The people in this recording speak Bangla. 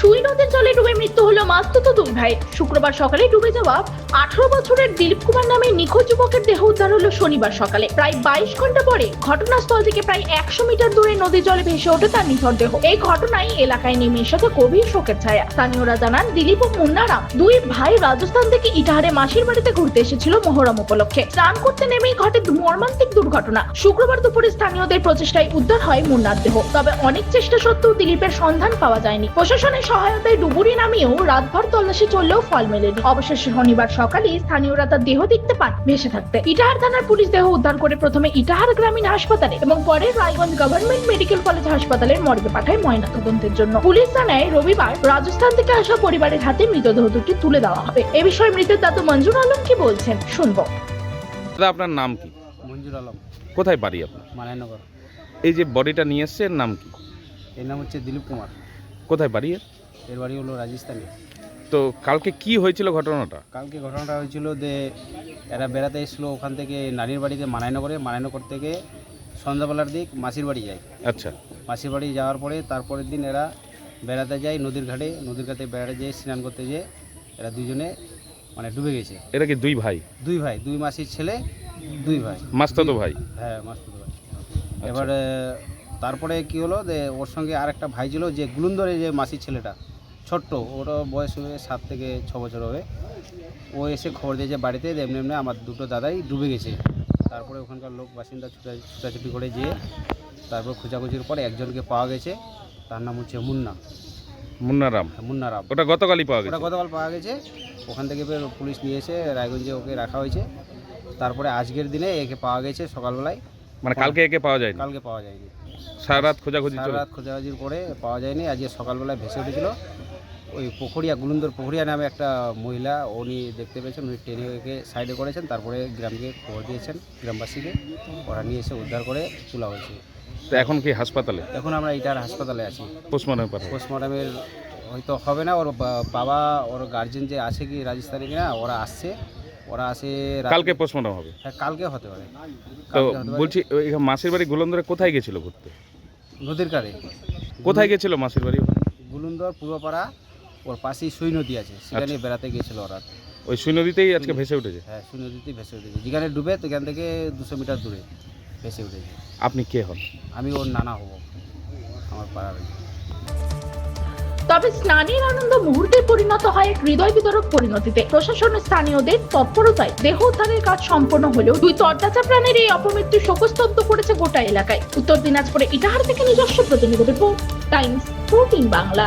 সুই নদীর জলে ডুবে মৃত্যু হলো মাস্তুত দুই ভাই। শুক্রবার সকালে ডুবে যাওয়া আঠারো বছরের দিলীপ কুমার নামে নিখোঁজ যুবকের দেহ উদ্ধার হলো শনিবার সকালে। প্রায় বাইশ ঘণ্টা পরে ঘটনাস্থল থেকে প্রায় একশো মিটার দূরে নদীর জলে ভেসে ওঠে তার নিথর দেহ। এই ঘটনায় এলাকায় নেমে এসেছে গভীর শোকের ছায়া। স্থানীয়রা জানান, দিলীপ ও মুন্নারাম দুই ভাই রাজস্থান থেকে ইটাহারে মাসির বাড়িতে ঘুরতে এসেছিল মহরম উপলক্ষে। স্নান করতে নেমেই ঘটে মর্মান্তিক দুর্ঘটনা। শুক্রবার দুপুরে স্থানীয়দের প্রচেষ্টায় উদ্ধার হয় মুন্নার দেহ। তবে অনেক চেষ্টা সত্ত্বেও দিলীপের সন্ধান পাওয়া যায়নি। প্রশাসনের সহায়তায় ডুবুরি নামিয়েও রাতভর তল্লাশি চললেও ফল মেলেনি। অবশেষে শনিবার সকালে স্থানীয়রা তার দেহ দেখতে পান ভেসে থাকতে। ইটাহার থানার পুলিশ দেহ উদ্ধার করে প্রথমে ইটাহার গ্রামীণ হাসপাতালে এবং পরে রায়গঞ্জ গভর্নমেন্ট মেডিকেল কলেজ হাসপাতালের মর্গে পাঠায় ময়না তদন্তের জন্য। পুলিশ জানায় রবিবার রাজস্থান থেকে আসা পরিবারের হাতে মৃতদেহ দুটি তুলে দেওয়া হবে। এ বিষয়ে মৃতের দাদু মঞ্জুর আলম কি বলছেন শুনব। দাদা আপনার নাম কি? মঞ্জুর আলম। কোথায় বাড়ি আপনার? মানাইনগর এই যে বডিটা নিয়ে এসছে এর নাম কি? এর নাম হচ্ছে দিলীপ কুমার। কোথায় বাড়ি এর? এর বাড়ি হলো রাজস্থানে। তো কালকে কি হয়েছিল ঘটনাটা? কালকে ঘটনাটা হয়েছিল যে এরা বেড়াতে এসলো ওখান থেকে নানির বাড়িতে মানাইনগরে মানাইনগর থেকে সন্ধ্যাবেলার দিক মাসির বাড়ি যায়। আচ্ছা। মাসির বাড়ি যাওয়ার পরে তারপরের দিন এরা বেড়াতে যায় নদীর ঘাটে। নদীর ঘাটে বেড়াতে যেয়ে স্নান করতে যেয়ে এরা দুজনে মানে ডুবে গেছে। এরা কি দুই ভাই? দুই ভাই দুই মাসির ছেলে দুই ভাই। মাস্তাতো ভাই? হ্যাঁ মাস্তুত ভাই। এবারে তারপরে কি হলো যে ওর সঙ্গে আর একটা ভাই ছিল যে গুলুন্দরে যে মাসির ছেলেটা। ছোট্ট ওর বয়স হবে সাত থেকে ছ বছর হবে। ও এসে খবর দিয়েছে বাড়িতে এমনি এমনি আমার দুটো দাদাই ডুবে গেছে। তারপরে ওখানকার লোক বাসিন্দা ছুটা ছুটাছুটি করে যেয়ে তারপর খোঁজাখুঁজির পরে একজনকে পাওয়া গেছে। তার নাম হচ্ছে মুন্না। মুন্নারাম মুন্নারাম ওটা গতকালই পাওয়া গেছে? ওটা গতকাল পাওয়া গেছে। ওখান থেকে ফের পুলিশ নিয়ে এসে রায়গঞ্জে ওকে রাখা হয়েছে। তারপরে আজকের দিনে একে পাওয়া গেছে সকালবেলায়। মানে কালকে একে পাওয়া যায়নি? কালকে পাওয়া যায়নি। সারা রাত খোঁজাখুঁজি সারা রাত খোঁজাখুঁজির পরে পাওয়া যায়নি। আজকে সকালবেলায় ভেসে উঠেছিল। ওই পুখুরিয়া গুলুন্দর পুখুরিয়া নামে একটা মহিলা উনি দেখতে পেয়েছেন উনি ওকে সাইডে করেছেন তারপরে গ্রামকে খবর দিয়েছেন গ্রামবাসীকে। ওরা নিয়ে এসে উদ্ধার করে তোলা হয়েছে। তো এখন কি হাসপাতালে? এখন আমরা এটার হাসপাতালে আছি। পোস্টমর্টম পোস্টমর্টমের হয়তো হবে না ওর বাবা ওর গার্জেন যে আছে কি রাজস্থানে কিনা ওরা আসছে। ওরা আসে কালকে পোস্টমর্টম হবে? হ্যাঁ কালকে হতে পারে। তো। বলছি মাসির বাড়ি গুলন্দরে কোথায় গেছিল ঘুরতে? নদীর কারে। কোথায় গেছিল মাসির বাড়ি? গুলুন্দর পূর্বপাড়া ওর পাশেই সুই নদী আছে সেখানে আচ্ছা। বেড়াতে গিয়েছিল ওরা। ওই সুই নদীতেই আজকে ভেসে উঠেছে? হ্যাঁ সুই নদীতে ভেসে উঠেছে। যেখানে ডুবে সেখান থেকে দুশো মিটার দূরে ভেসে উঠেছে। আপনি কে হন? আমি ওর নানা হব আমার পাড়ার। তবে স্নানের আনন্দ মুহূর্তে পরিণত হয় এক হৃদয় বিতরক পরিণতিতে। প্রশাসন স্থানীয়দের তৎপরতায় দেহ উদ্ধারের কাজ সম্পন্ন হলেও দুই তরতাজা প্রাণীর এই অপমৃত্যু শোকস্তব্ধ করেছে গোটা এলাকায়। উত্তর দিনাজপুরে ইটাহার থেকে নিজস্ব প্রতিনিধি রিপোর্ট টাইমস ফোরটিন বাংলা।